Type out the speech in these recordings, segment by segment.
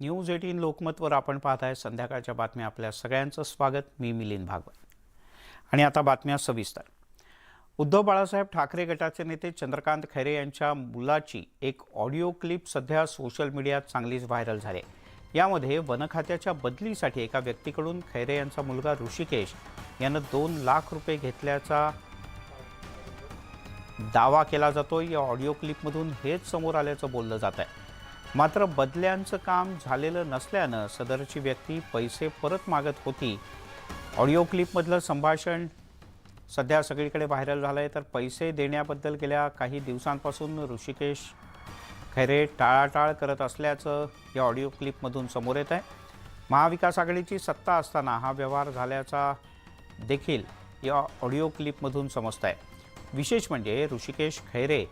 News eighteen लोकमतवर आपण पाहत आहे संध्याकाळच्या बातम्या आपल्या सगळ्यांचं स्वागत. मी मिलिंद भागवत. आणि आता बातम्या सविस्तर. उद्धव बाळासाहेब ठाकरे गटाचे नेते चंद्रकांत खैरे यांच्या मुलाची एक ऑडिओ क्लिप सध्या सोशल मीडियात चांगलीच व्हायरल झाली. यामध्ये वन खात्याच्या बदलीसाठी एका व्यक्तीकडून खैरे यांचा मुलगा ऋषिकेश यानं दोन लाख रुपये घेतल्याचा दावा केला जातो या ऑडिओ क्लिपमधून हेच समोर आल्याचं बोललं जात आहे मात्र बदल्यांचं काम झालेलं नसल्यानं सदरची व्यक्ती पैसे परत मागत होती. ऑडिओ क्लिपमधलं संभाषण सध्या सगळीकडे व्हायरल झालं आहे तर पैसे देण्याबद्दल गेल्या काही दिवसांपासून ऋषिकेश खैरे टाळाटाळ करत असल्याचं या ऑडिओ क्लिपमधून समोर येत आहे महाविकास आघाडीची सत्ता असताना हा व्यवहार झाल्याचा देखील या ऑडिओ क्लिपमधून समजत आहे विशेष म्हणजे ऋषिकेश खैरे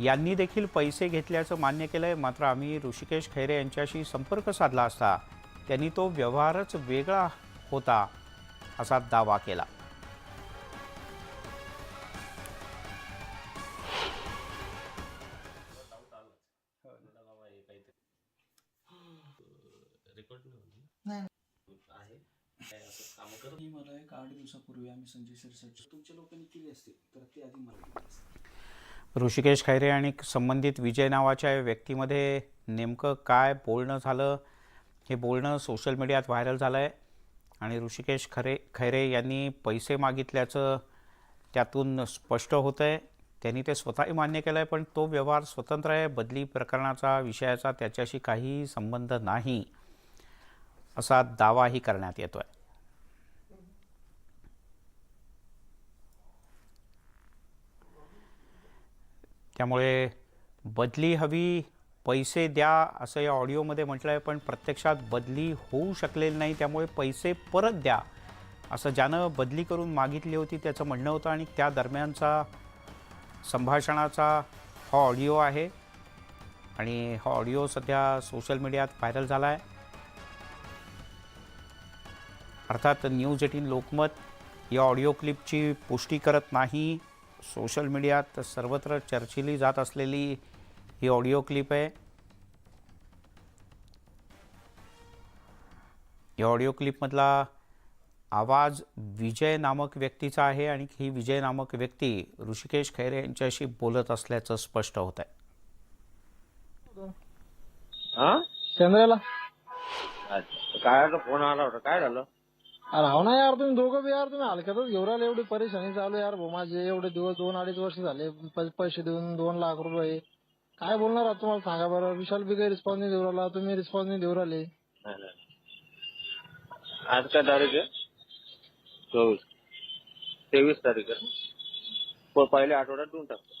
यांनी देखील पैसे घेतल्याचं मान्य केलं आहे मात्र आम्ही ऋषिकेश खैरे यांच्याशी संपर्क साधला असता त्यांनी तो व्यवहारच वेगळा होता असा दावा केला. ही मला एक आठ दिवसापूर्वी आम्ही संजय शिरसाट तुमच्या लोकांनी केली असते तर ते आधी मला ऋषिकेश खैरे आणि संबंधित विजय नावाच्या व्यक्तीमध्ये नेमकं काय बोलणं झालं? हे बोलणं सोशल मीडियात व्हायरल झालं आहे आणि ऋषिकेश खरे खैरे यांनी पैसे मागितल्याचं त्यातून स्पष्ट होतं आहे त्यांनी ते स्वतःही मान्य केलं आहे पण तो व्यवहार स्वतंत्र आहे. बदली प्रकरणाचा विषयाचा त्याच्याशी काही संबंध नाही. असा दावाही करण्यात येतो आहे त्यामुळे बदली हवी पैसे द्या असं या ऑडिओमध्ये म्हटलं आहे पण प्रत्यक्षात बदली होऊ शकलेली नाही त्यामुळे पैसे परत द्या असं ज्यानं बदली करून मागितली होती त्याचं म्हणणं होतं आणि त्या दरम्यानचा संभाषणाचा हा ऑडिओ आहे आणि हा ऑडिओ सध्या सोशल मीडियात व्हायरल झाला आहे. अर्थात न्यूज एटीन लोकमत या ऑडिओ क्लिपची पुष्टी करत नाही. सोशल मीडियात सर्वत्र चर्चिली जात असलेली ही ऑडिओ क्लिप आहे. या ऑडिओ क्लिपमधला आवाज विजय नामक व्यक्तीचा आहे आणि ही विजय नामक व्यक्ती ऋषिकेश खैरे यांच्याशी बोलत असल्याचं स्पष्ट होत आहे. हा? चंद्राला. काय फोन आला होता. काय झालं? अरे हो ना यार तुम्ही दोघं बी यार तुम्ही हलक्यातच घेऊन राहिले एवढी परेशानी चालू यार. भाऊ माझे एवढे दिवस दोन अडीच वर्ष झाले पैसे देऊन दोन लाख रुपये. काय बोलणार आहात तुम्हाला सांगा बरं. विशाल बी काही रिस्पॉन्स नाही देऊ राहिला तुम्ही रिस्पॉन्स नाही देऊ राहिले. नाही, नाही. आज काय तारीख आहे? चोवीस. तेवीस तारीख आहे प- पहिल्या आठवड्यात देऊन टाकतो.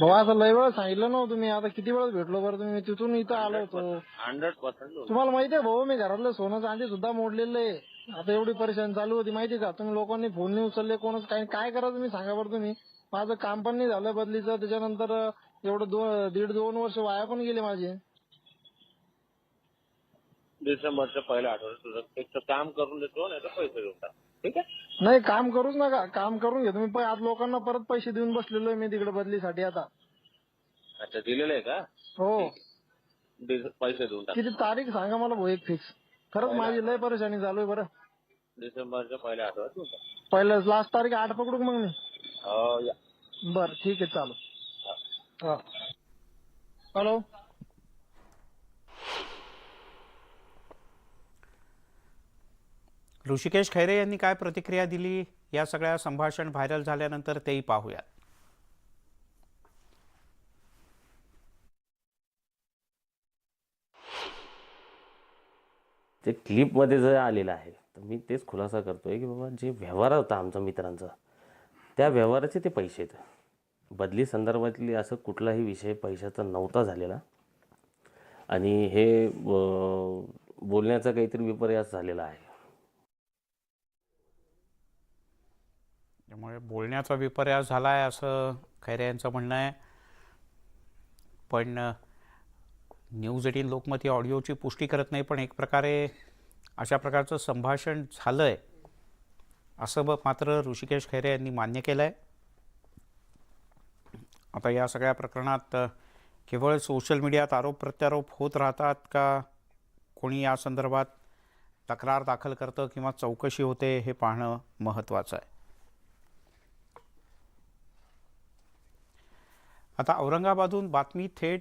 भाऊ असं लय वेळ सांगितलं ना हो तुम्ही. आता किती वेळात भेटलो बरं तुम्ही? तिथून इथं आलो होतो. हंड्रेड पर्सेंट तुम्हाला माहिती आहे भाऊ मी घरातलं सोनं चांदी सुद्धा मोडलेलं आहे. आता एवढी परेशानी चालू होती. माहिती का? तुम्ही लोकांनी फोन नाही उचलले कोणच काय काय करा तुम्ही? सांगा बरं तुम्ही. माझं काम पण नाही झालं बदलीचं. त्याच्यानंतर एवढं दोन दीड दोन वर्ष वाया पण गेले माझे? डिसेंबरच्या पहिल्या आठवड्यात तुझं एक तर काम करून देतो नाही तर पैसे देऊन टाक. ठीक आहे? नाही काम करूच नका. काम करून घे तुम्ही प- आज लोकांना परत पैसे देऊन बसलेलो आहे मी तिकडे बदलीसाठी आता. अच्छा दिलेलं आहे का? हो. दि- पैसे देऊन टाक. किती तारीख सांगा मला भाऊ एक फिक्स खरंच माझी लय परेशानी चालू आहे बरं. डिसेंबरच्या पहिल्या आठवड्यात देऊन टाक. पहिलं लास्ट तारीख आठ पकडू का मग मी? हो या. बर ठीक आहे चालू हा. हॅलो ऋषिकेश खैरे यांनी काय प्रतिक्रिया दिली? या सगळ्या संभाषण व्हायरल झाल्यानंतर तेही पाहूयात. ते क्लिपमध्ये जे आलेलं आहे तर मी तेच खुलासा करतोय की बाबा जे व्यवहार होता आमचा मित्रांचा त्या व्यवहाराचे ते पैसे आहेत. बदली संदर्भातली असं कुठलाही विषय पैशाचा नव्हता झालेला. आणि हे बोलण्याचा काहीतरी विपर्यास झालेला आहे. त्यामुळे बोलण्याचा विपर्यास झाला आहे असं खैरे यांचं म्हणणं आहे. पण न्यूज एटीन लोकमत ही ऑडिओची पुष्टी करत नाही पण एक प्रकारे अशा प्रकारचं संभाषण झालं आहे असं ब मात्र ऋषिकेश खैरे यांनी मान्य केलं आहे आता या सगळ्या प्रकरणात केवळ सोशल मीडियात आरोप प्रत्यारोप होत राहतात का? कोणी या संदर्भात तक्रार दाखल करतं किंवा चौकशी होते हे पाहणं महत्त्वाचं आहे. आता औरंगाबादहून बातमी थेट